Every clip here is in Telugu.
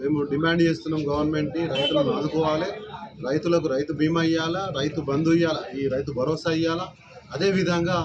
మేము డిమాండ్ చేస్తున్నాం గవర్నమెంట్ని రైతులను ఆదుకోవాలి. రైతులకు రైతు బీమా ఇవ్వాలా రైతు బంధు ఇవ్వాలా ఈ రైతు భరోసా ఇవ్వాలా అదేవిధంగా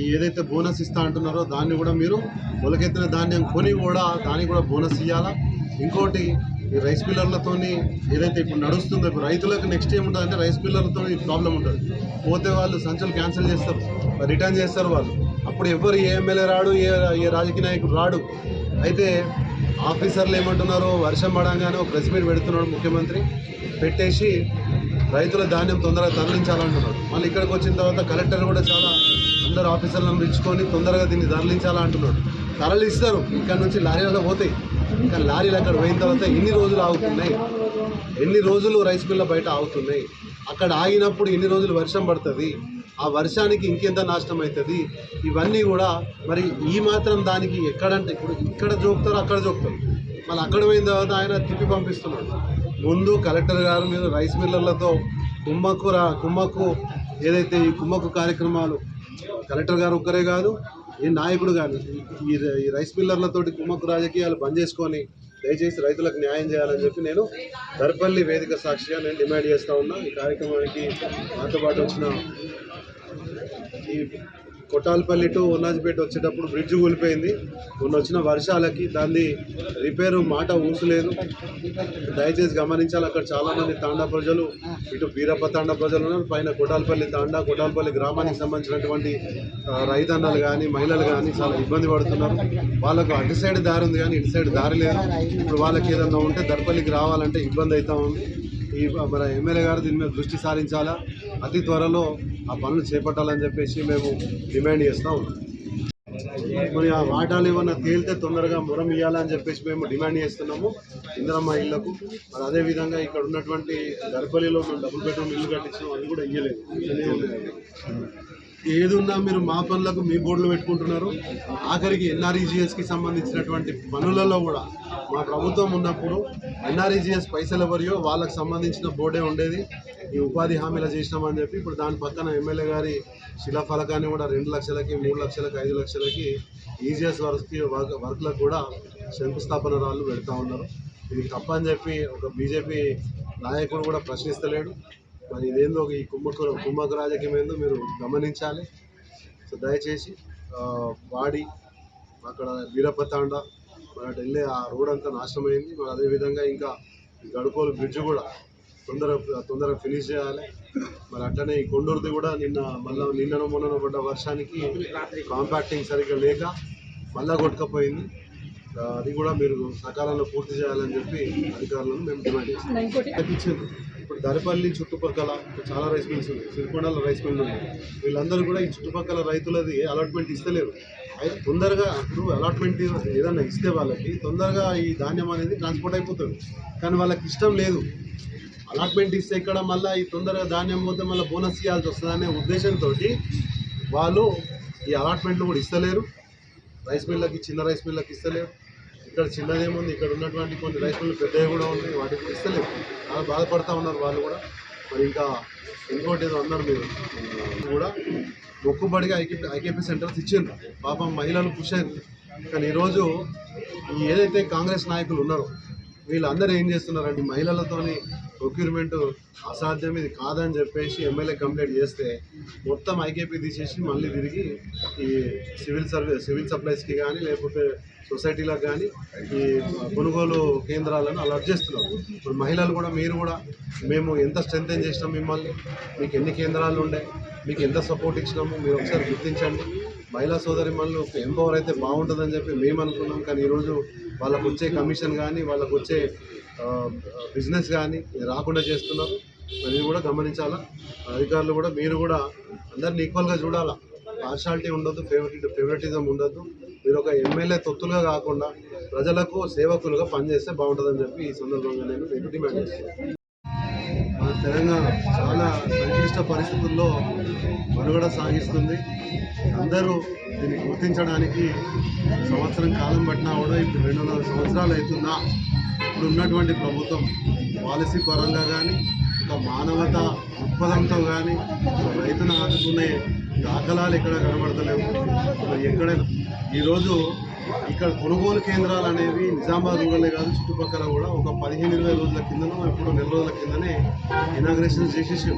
ఈ ఏదైతే బోనస్ ఇస్తా అంటున్నారో దాన్ని కూడా మీరు మొలకెత్తిన ధాన్యం కొని కూడా దానికి కూడా బోనస్ ఇవ్వాలా ఇంకోటి ఈ రైస్ మిల్లర్లతోని ఏదైతే ఇప్పుడు నడుస్తుందో ఇప్పుడు రైతులకు నెక్స్ట్ ఏముంటుంది అంటే రైస్ మిల్లర్లతో ప్రాబ్లం ఉంటుంది. పోతే వాళ్ళు సంచులు క్యాన్సిల్ చేస్తారు. రిటర్న్ చేస్తారు వాళ్ళు. అప్పుడు ఎవరు ఏ ఎమ్మెల్యే రాడు? ఏ ఏ రాజకీయ నాయకుడు రాడు? అయితే ఆఫీసర్లు ఏమంటున్నారు వర్షం పడంగానే ఒక ప్రెస్ మీట్ పెడుతున్నాడు ముఖ్యమంత్రి. పెట్టేసి రైతుల ధాన్యం తొందరగా తరలించాలంటున్నాడు. మళ్ళీ ఇక్కడికి వచ్చిన తర్వాత కలెక్టర్ కూడా చాలా అందరు ఆఫీసర్లను పిలుచుకొని తొందరగా దీన్ని తరలించాలంటున్నాడు. తరలిస్తారు. ఇక్కడ నుంచి లారీలలో పోతాయి. కానీ లారీలు అక్కడ పోయిన తర్వాత ఎన్ని రోజులు ఆగుతున్నాయి? ఎన్ని రోజులు రైస్ మిల్ల బయట ఆగుతున్నాయి? అక్కడ ఆగినప్పుడు ఎన్ని రోజులు వర్షం పడుతుంది? ఆ వర్షానికి ఇంకెంత నాశనం అవుతుంది ఇవన్నీ కూడా మరి ఈ మాత్రం దానికి ఎక్కడంటే ఇప్పుడు ఇక్కడ జోకుతారు అక్కడ జోపుతారు మళ్ళీ అక్కడ పోయిన తర్వాత ఆయన తిప్పి పంపిస్తున్నాడు. ముందు కలెక్టర్ గారు మీరు రైస్ మిల్లర్లతో కుమ్మక్కు రా కుమ్మక్కు ఏదైతే ఈ కుమ్మక్కు కార్యక్రమాలు కలెక్టర్ గారు ఒక్కరే కాదు ఏ నాయకుడు కానీ ఈ రైస్ మిల్లర్లతోటి కుమ్మక్కు రాజకీయాలు బంద్ చేసుకొని దయచేసి రైతులకు న్యాయం చేయాలని చెప్పి నేను దర్పల్లి వేదిక సాక్షిగా నేను డిమాండ్ చేస్తా ఉన్నా. ఈ కార్యక్రమానికి నాతో పాటు వచ్చిన ఈ కొట్టాలపల్లి టు ఉన్నాజిపేట వచ్చేటప్పుడు బ్రిడ్జ్ కూలిపోయింది. మొన్న వచ్చిన వర్షాలకి దాన్ని రిపేరు మాట ఊసలేదు. దయచేసి గమనించాలి అక్కడ చాలామంది తాండా ప్రజలు ఇటు బీరప్ప తాండా ప్రజలు ఉన్నారు. పైన కొట్టాలపల్లి తాండా కొట్టాలపల్లి గ్రామానికి సంబంధించినటువంటి రైతన్నలు కానీ మహిళలు కానీ చాలా ఇబ్బంది పడుతున్నారు. వాళ్ళకు అటు సైడ్ దారి ఉంది కానీ ఇటు సైడ్ దారి లేదు. ఇప్పుడు వాళ్ళకి ఏదన్నా ఉంటే దర్పల్లికి రావాలంటే ఇబ్బంది అవుతా ఉంది. ఈ మన ఎమ్మెల్యే గారు దీని మీద దృష్టి సారించాలా? అతి త్వరలో ఆ పనులు చేపట్టాలని చెప్పేసి మేము డిమాండ్ చేస్తూ ఉన్నాం. మరి ఆ వాటాలు ఏమన్నా తేలితే తొందరగా మురం ఇవ్వాలని చెప్పేసి మేము డిమాండ్ చేస్తున్నాము ఇందిరమ్మ ఇళ్ళకు. మరి అదే విధంగా ఇక్కడ ఉన్నటువంటి గర్భలిలో మేము డబుల్ బెడ్రూమ్ ఇల్లు కట్టించడం అది కూడా ఇయ్యలేదు. ఏదున్నా మీరు మా పనులకు మీ బోర్డులు పెట్టుకుంటున్నారు. ఆఖరికి ఎన్ఆర్ఈజిఎస్కి సంబంధించినటువంటి పనులలో కూడా మా ప్రభుత్వం ఉన్నప్పుడు ఎన్ఆర్ఈజిఎస్ పైసలు ఎవరియో వాళ్ళకు సంబంధించిన బోర్డే ఉండేది. ఈ ఉపాధి హామీలు చేసినామని చెప్పి ఇప్పుడు దాని పక్కన ఎమ్మెల్యే గారి శిలాఫలకాన్ని కూడా రెండు లక్షలకి మూడు లక్షలకి ఐదు లక్షలకి ఈజీఎస్ వర్క్కి వర్క్ వర్క్లకు కూడా శంకుస్థాపన రాళ్ళు పెడతా ఉన్నారు. ఇది తప్పని చెప్పి ఒక బీజేపీ నాయకుడు కూడా ప్రశ్నిస్తలేడు. మరి ఇదేందో ఈ కుమ్మకు కుమ్మకు రాజకీయం ఏందో మీరు గమనించాలి. సో దయచేసి వాడి అక్కడ వీరపతాండ అటు వెళ్ళే ఆ రోడ్ అంతా నాశనమైంది. మరి అదేవిధంగా ఇంకా గడుకోలు బ్రిడ్జ్ కూడా తొందర తొందరగా ఫినిష్ చేయాలి. మరి అట్లనే ఈ కొండూరుది కూడా నిన్న మళ్ళీ నిన్ననో మొన్ననో పడ్డ వర్షానికి కాంపాక్టింగ్ సరిగ్గా లేక మళ్ళా కొట్టుకపోయింది. అది కూడా మీరు సకాలంలో పూర్తి చేయాలని చెప్పి అధికారులను మేము డిమాండ్ చేస్తాం ఇప్పుడు దరిపల్లి చుట్టుపక్కల చాలా రైస్ మిల్స్ ఉన్నాయి. సిరికొండల రైస్ మిల్ ఉన్నాయి వీళ్ళందరూ కూడా ఈ చుట్టుపక్కల రైతులది అలాట్మెంట్ ఇస్తలేరు. అయితే తొందరగా ఇప్పుడు అలాట్మెంట్ ఏదన్నా ఇస్తే వాళ్ళకి తొందరగా ఈ ధాన్యం అనేది ట్రాన్స్పోర్ట్ అయిపోతుంది. కానీ వాళ్ళకి ఇష్టం లేదు. అలాట్మెంట్ ఇస్తే ఇక్కడ మళ్ళీ ఈ తొందరగా ధాన్యం పోతే మళ్ళీ బోనస్ ఇవ్వాల్సి వస్తుంది అనే ఉద్దేశంతో వాళ్ళు ఈ అలాట్మెంట్లు కూడా ఇస్తలేరు. రైస్ మిల్లకి చిన్న రైస్ మిల్లకి ఇస్తలేరు. ఇక్కడ చిన్నదేముంది ఇక్కడ ఉన్నటువంటి కొన్ని రైస్ మిల్లు పెద్దవి కూడా ఉన్నాయి వాటికి కూడా చాలా బాధపడతా ఉన్నారు వాళ్ళు కూడా. మరి ఇంకా ఇంకోటి ఏదో అన్నారు మీరు కూడా మొక్కుబడిగా ఐకేపీ ఐకేపీ సెంటర్స్ ఇచ్చిండ్రు. పాపం మహిళలు పుష్ అయింది కానీ ఈరోజు ఈ ఏదైతే కాంగ్రెస్ నాయకులు ఉన్నారో వీళ్ళందరూ ఏం చేస్తున్నారండి మహిళలతోని ప్రొక్యూర్మెంట్ అసాధ్యం ఇది కాదని చెప్పేసి ఎమ్మెల్యే కంప్లైంట్ చేస్తే మొత్తం ఐకేపీ తీసేసి మళ్ళీ తిరిగి ఈ సివిల్ సర్వీస్ సివిల్ సప్లైస్కి కానీ లేకపోతే సొసైటీలకు కానీ ఈ కొనుగోలు కేంద్రాలను అలర్ట్ చేస్తున్నారు. ఇప్పుడు మహిళలు కూడా మీరు కూడా మేము ఎంత స్ట్రెంగ్ చేసినాం మిమ్మల్ని? మీకు ఎన్ని కేంద్రాలు ఉండే? మీకు ఎంత సపోర్ట్ ఇచ్చినాము? మీరు ఒకసారి గుర్తించండి. మహిళా సోదరి మనలు ఎంపవర్ అయితే బాగుంటుందని చెప్పి మేము అనుకున్నాం. కానీ ఈరోజు వాళ్ళకు వచ్చే కమిషన్ కానీ వాళ్ళకు వచ్చే బిజినెస్ కానీ రాకుండా చేస్తున్నారు. మరి కూడా గమనించాలా? అధికారులు కూడా మీరు కూడా అందరిని ఈక్వల్గా చూడాలా? పార్షాలిటీ ఉండొద్దు ఫేవరెట్ ఫేవరెటిజం ఉండొద్దు. మీరు ఒక ఎమ్మెల్యే తొత్తులుగా కాకుండా ప్రజలకు సేవకులుగా పనిచేస్తే బాగుంటుందని చెప్పి ఈ సందర్భంగా నేను మీకు డిమాండ్ చేస్తున్నాను. మన తెలంగాణ చాలా సంక్లిష్ట పరిస్థితుల్లో మనుగడ సాగిస్తుంది. అందరూ దీన్ని గుర్తించడానికి సంవత్సరం కాలం పట్టినా కూడా ఇప్పుడు రెండున్నర సంవత్సరాలు అవుతున్నా ఇప్పుడు ఉన్నటువంటి ప్రభుత్వం పాలసీ పరంగా కానీ ఒక మానవత దృక్పథంతో కానీ రైతును ఆదుకునే దాఖలాలు ఎక్కడ కనబడతలేవు? మరి ఎక్కడైనా ఈరోజు ఇక్కడ కొనుగోలు కేంద్రాలు అనేవి నిజామాబాద్ రూరలే కాదు చుట్టుపక్కల కూడా ఒక పదిహేను ఇరవై రోజుల కిందనో ఇప్పుడు నెల రోజుల కిందనే ఇనాగ్రేషన్ చేసేసి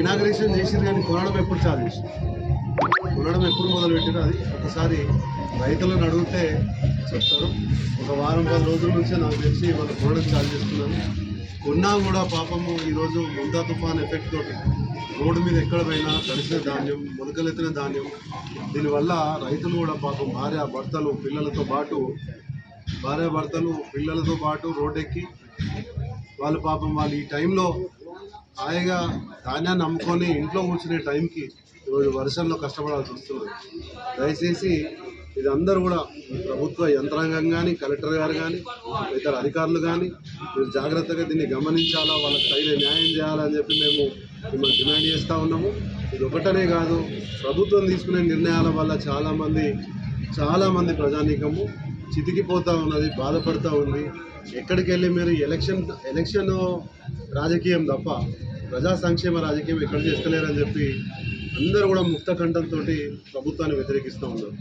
ఇనాగ్రేషన్ చేసింది కానీ కొనడం ఎప్పుడు చాలు చేసి కొనడం ఎప్పుడు మొదలు అది ఒకసారి రైతులను అడిగితే చెప్తారు. ఒక వారం పది రోజుల నుంచే నాకు తెలిసి వాళ్ళు కొనడం చాలు చేస్తున్నాను కొన్నా కూడా పాపము ఈరోజు ముందా తుఫాన్ ఎఫెక్ట్ తోటి రోడ్డు మీద ఎక్కడ పోయినా తడిసిన ధాన్యం మొలకలెత్తిన ధాన్యం దీనివల్ల రైతులు కూడా పాపం భార్య భర్తలు పిల్లలతో పాటు భార్య భర్తలు పిల్లలతో పాటు రోడ్డెక్కి వాళ్ళు పాపం వాళ్ళు ఈ టైంలో హాయిగా ధాన్యాన్ని అమ్ముకొని ఇంట్లో కూర్చునే టైంకి ఈరోజు వర్షంలో కష్టపడాల్సి వస్తుంది. దయచేసి ఇది అందరూ కూడా ప్రభుత్వ యంత్రాంగం కానీ కలెక్టర్ గారు కానీ ఇతర అధికారులు కానీ మీరు జాగ్రత్తగా దీన్ని గమనించాలా వాళ్ళకి తగిన న్యాయం చేయాలని చెప్పి మేము మిమ్మల్ని డిమాండ్ చేస్తూ ఉన్నాము. ఇది ఒకటనే కాదు ప్రభుత్వం తీసుకునే నిర్ణయాల వల్ల చాలామంది చాలామంది ప్రజానీకము చితికిపోతూ ఉన్నది బాధపడుతూ ఉంది. ఎక్కడికి వెళ్ళి మీరు ఎలక్షన్ ఎలక్షన్ రాజకీయం తప్ప ప్రజా సంక్షేమ రాజకీయం ఎక్కడ చేస్తలేరని చెప్పి అందరూ కూడా ముక్త కంఠంతో ప్రభుత్వాన్ని వ్యతిరేకిస్తూ ఉన్నారు.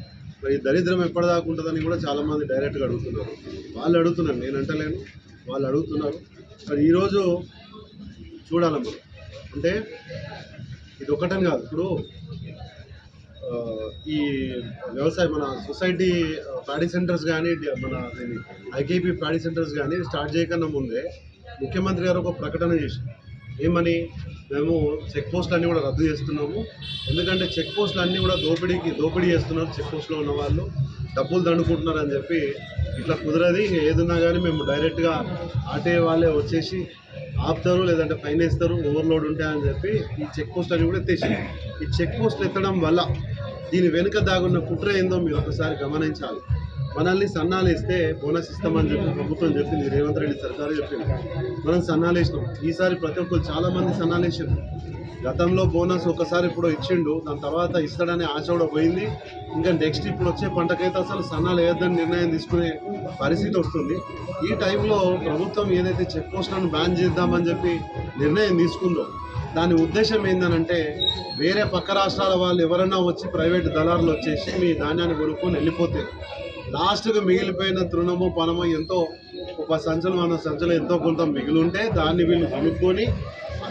ఈ దరిద్రం ఎప్పటిదాకా ఉంటుందని కూడా చాలామంది డైరెక్ట్గా అడుగుతున్నారు. వాళ్ళు అడుగుతున్నారు నేను అంటలేను. వాళ్ళు అడుగుతున్నారు. మరి ఈరోజు చూడాలమ్మా అంటే ఇది ఒకటని కాదు. ఇప్పుడు ఈ వ్యవసాయ మన సొసైటీ ప్యాడీ సెంటర్స్ కానీ మన ఐకేపీ ప్యాడీ సెంటర్స్ కానీ స్టార్ట్ చేయకన్నా ముందే ముఖ్యమంత్రి గారు ఒక ప్రకటన చేశారు. ఏమని మేము చెక్ పోస్టులు అన్నీ కూడా రద్దు చేస్తున్నాము. ఎందుకంటే చెక్ పోస్టులు అన్నీ కూడా దోపిడీకి దోపిడీ చేస్తున్నారు చెక్ పోస్టులో ఉన్న వాళ్ళు. డబ్బులు దండుకుంటున్నారు అని చెప్పి ఇట్లా కుదరది. ఏదున్నా కానీ మేము డైరెక్ట్గా ఆటే వాళ్ళే వచ్చేసి ఆపుతారు లేదంటే ఫైన్ వేస్తారు ఓవర్లోడ్ ఉంటాయని చెప్పి ఈ చెక్ పోస్ట్ అని కూడా ఎత్తేసి ఈ చెక్ పోస్టులు ఎత్తడం వల్ల దీని వెనుక దాగున్న కుట్ర ఏందో మీరు ఒకసారి గమనించాలి. మనల్ని సన్నాలు ఇస్తే బోనస్ ఇస్తామని చెప్పి ప్రభుత్వం చెప్పింది. రేవంత్ రెడ్డి సర్కారు చెప్పింది. మనం సన్నాలు వేసినాం ఈసారి ప్రతి ఒక్కరు చాలామంది సన్నాలు వేసారు గతంలో బోనస్ ఒకసారి ఇప్పుడు ఇచ్చిండు. దాని తర్వాత ఇస్తాడనే ఆశ కూడా పోయింది. ఇంకా నెక్స్ట్ ఇప్పుడు వచ్చే పంటకైతే అసలు సన్నాలు వేయొద్దని నిర్ణయం తీసుకునే పరిస్థితి వస్తుంది. ఈ టైంలో ప్రభుత్వం ఏదైతే చెక్ పోస్టులను బ్యాన్ చేద్దామని చెప్పి నిర్ణయం తీసుకుందో దాని ఉద్దేశం ఏంటనంటే వేరే పక్క రాష్ట్రాల వాళ్ళు ఎవరైనా వచ్చి ప్రైవేట్ దళారులు వచ్చేసి మీ ధాన్యాన్ని కొనుక్కొని వెళ్ళిపోతే లాస్ట్కు మిగిలిపోయిన తృణము పనము ఎంతో ఒక సంచలం అన్న సంచలం ఎంతో కొంత మిగిలి ఉంటే దాన్ని వీళ్ళు కొనుక్కొని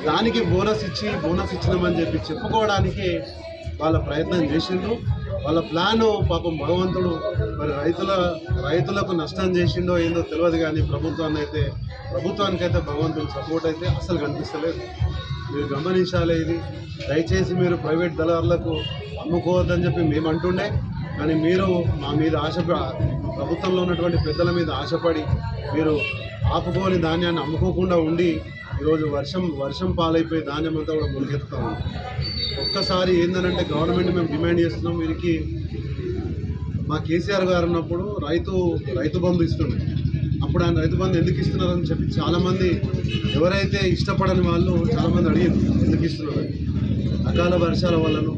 దానికి బోనస్ ఇచ్చి బోనస్ ఇచ్చినామని చెప్పి చెప్పుకోవడానికి వాళ్ళ ప్రయత్నం చేసిండ్రు. వాళ్ళ ప్లాను పాపం భగవంతుడు మరి రైతుల రైతులకు నష్టం చేసిండో ఏందో తెలియదు కానీ ప్రభుత్వాన్ని అయితే ప్రభుత్వానికైతే భగవంతుడు సపోర్ట్ అయితే అసలు కనిపిస్తలేదు. మీరు గమనించాలి ఇది. దయచేసి మీరు ప్రైవేట్ దళారులకు అమ్ముకోవద్దని చెప్పి మేము అంటుండే కానీ మీరు మా మీద ఆశ ప్రభుత్వంలో ఉన్నటువంటి పెద్దల మీద ఆశపడి మీరు ఆపుకోని ధాన్యాన్ని అమ్ముకోకుండా ఉండి ఈరోజు వర్షం వర్షం పాలైపోయి ధాన్యం అంతా కూడా మునిగెత్తుతా ఉంది. ఒక్కసారి ఏంటంటే గవర్నమెంట్ మేము డిమాండ్ చేస్తున్నాం వీరికి మా కేసీఆర్ గారు ఉన్నప్పుడు రైతు రైతు బంధు ఇస్తుండే. అప్పుడు ఆయన రైతు బంధు ఎందుకు ఇస్తున్నారని చెప్పి చాలామంది ఎవరైతే ఇష్టపడని వాళ్ళు చాలామంది అడిగారు ఎందుకు ఇస్తున్నారు? అకాల వర్షాల వల్లను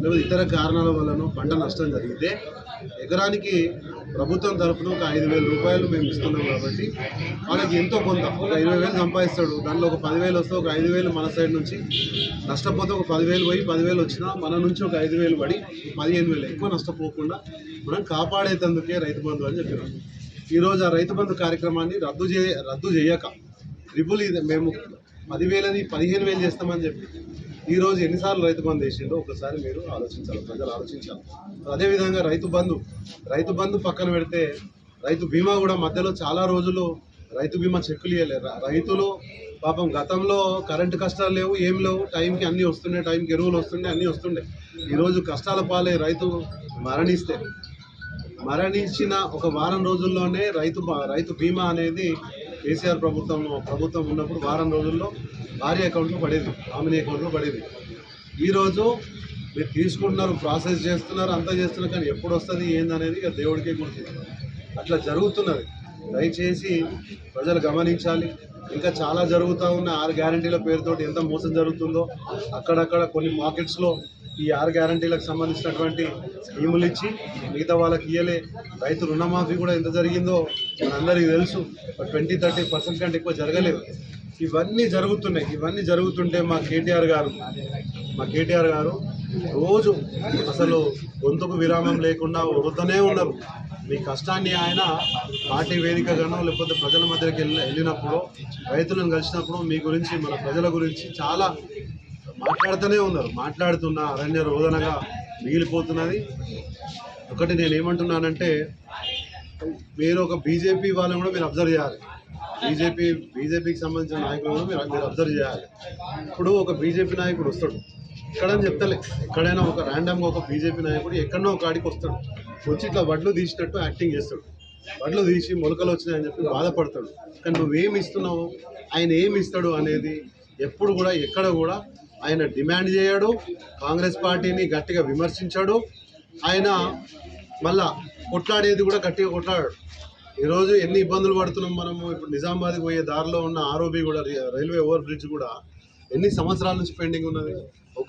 లేకపోతే ఇతర కారణాల వలన పంట నష్టం జరిగితే ఎకరానికి ప్రభుత్వం తరఫున ఒక ఐదు వేల రూపాయలు మేము ఇస్తున్నాం కాబట్టి వాళ్ళకి ఎంతో కొంత ఒక ఇరవై వేలు సంపాదిస్తాడు. దాంట్లో ఒక పదివేలు వస్తే ఒక ఐదు వేలు మన సైడ్ నుంచి నష్టపోతే ఒక పదివేలు పోయి పదివేలు వచ్చినా మన నుంచి ఒక ఐదు వేలు పడి పదిహేను వేలు ఎక్కువ నష్టపోకుండా మనం కాపాడేటందుకే రైతు బంధు అని చెప్పినాం. ఈరోజు ఆ రైతు బంధు కార్యక్రమాన్ని రద్దు చే రద్దు చేయక ట్రిపుల్ ఇది మేము పదివేలని పదిహేను వేలు చేస్తామని చెప్పి ఈరోజు ఎన్నిసార్లు రైతు బంధు వేసిండో ఒకసారి మీరు ఆలోచించాలి ప్రజలు ఆలోచించాలి. అదేవిధంగా రైతు బంధు రైతు బంధు పక్కన పెడితే రైతు బీమా కూడా మధ్యలో చాలా రోజులు రైతు బీమా చెక్కులు ఇవ్వలేరు రైతులు పాపం గతంలో కరెంటు కష్టాలు లేవు ఏం లేవు టైంకి అన్నీ వస్తుండే టైంకి ఎరువులు వస్తుండే అన్నీ వస్తుండే. ఈరోజు కష్టాల పాలే రైతు మరణిస్తే మరణించిన ఒక వారం రోజుల్లోనే రైతు రైతు బీమా అనేది కేసీఆర్ ప్రభుత్వం ప్రభుత్వం ఉన్నప్పుడు వారం రోజుల్లో భార్య అకౌంట్లో పడేది ఆమెని అకౌంట్లో పడేది. ఈరోజు మీరు తీసుకుంటున్నారు ప్రాసెస్ చేస్తున్నారు అంతా చేస్తున్నారు కానీ ఎప్పుడు వస్తుంది ఏందనేది ఇక దేవుడికే గుర్తు. అట్లా జరుగుతున్నది. దయచేసి ప్రజలు గమనించాలి. ఇంకా చాలా జరుగుతూ ఉన్న ఆరు గ్యారంటీల పేరుతోటి ఎంత మోసం జరుగుతుందో అక్కడక్కడ కొన్ని మార్కెట్స్లో ఈ ఆరు గ్యారంటీలకు సంబంధించినటువంటి స్కీములు ఇచ్చి మిగతా వాళ్ళకి ఇయ్యలే. రైతు రుణమాఫీ కూడా ఎంత జరిగిందో మనందరికీ తెలుసు. ట్వంటీ థర్టీ పర్సెంట్ కంటే ఎక్కువ జరగలేదు. ఇవన్నీ జరుగుతున్నాయి. ఇవన్నీ జరుగుతుంటే మా కేటీఆర్ గారు మా కేటీఆర్ గారు రోజు అసలు గొంతుకు విరామం లేకుండా వృద్ధనే ఉన్నారు. మీ కష్టాన్ని ఆయన పార్టీ వేదికగానో లేకపోతే ప్రజల మధ్యకి వెళ్ళి వెళ్ళినప్పుడు రైతులను కలిసినప్పుడు మీ గురించి మన ప్రజల గురించి చాలా మాట్లాడుతూనే ఉన్నారు. మాట్లాడుతున్న అరణ్య రోదనగా మిగిలిపోతున్నది. ఒకటి నేను ఏమంటున్నానంటే మీరు ఒక బీజేపీ వాళ్ళని కూడా మీరు అబ్జర్వ్ చేయాలి. బీజేపీ బీజేపీకి సంబంధించిన నాయకులు కూడా మీరు మీరు అబ్జర్వ్ చేయాలి. ఇప్పుడు ఒక బీజేపీ నాయకుడు వస్తాడు. ఎక్కడని చెప్తలే. ఎక్కడైనా ఒక ర్యాండమ్గా ఒక బీజేపీ నాయకుడు ఎక్కడో ఒక ఆడికి వస్తాడు. వచ్చి ఇట్లా వడ్లు తీసినట్టు యాక్టింగ్ చేస్తాడు. వడ్లు తీసి మొలకలు వచ్చినాయని చెప్పి బాధపడతాడు. కానీ నువ్వేమి ఇస్తున్నావు? ఆయన ఏమి ఇస్తాడు అనేది ఎప్పుడు కూడా ఎక్కడ కూడా ఆయన డిమాండ్ చేయడు. కాంగ్రెస్ పార్టీని గట్టిగా విమర్శించాడు. ఆయన మళ్ళా కొట్లాడేది కూడా గట్టిగా కొట్లాడాడు. ఈరోజు ఎన్ని ఇబ్బందులు పడుతున్నాం మనము? ఇప్పుడు నిజామాబాద్కి పోయే దారిలో ఉన్న ఆర్ఓబి కూడా రైల్వే ఓవర్ బ్రిడ్జ్ కూడా ఎన్ని సంవత్సరాల నుంచి పెండింగ్ ఉన్నది?